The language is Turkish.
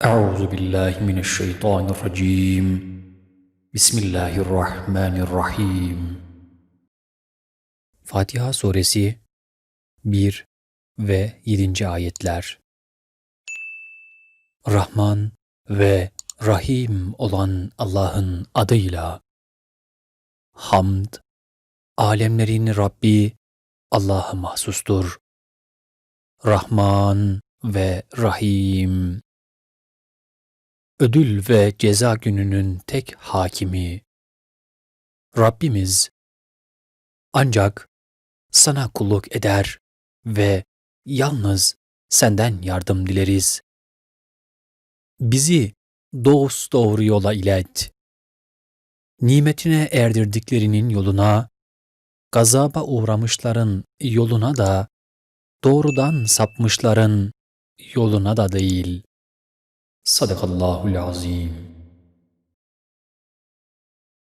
أعوذ بالله من الشيطان الرجيم بسم الله الرحمن الرحيم Fatiha Suresi 1 ve 7. ayetler Rahman ve Rahim olan Allah'ın adıyla Hamd, alemlerin Rabbi Allah'a mahsustur. Rahman ve Rahim ödül ve ceza gününün tek hakimi. Rabbimiz ancak sana kulluk eder ve yalnız senden yardım dileriz. Bizi dost doğru yola ilet. Nimetine erdirdiklerinin yoluna, gazaba uğramışların yoluna da, doğrudan sapmışların yoluna da değil. صدق الله العظيم.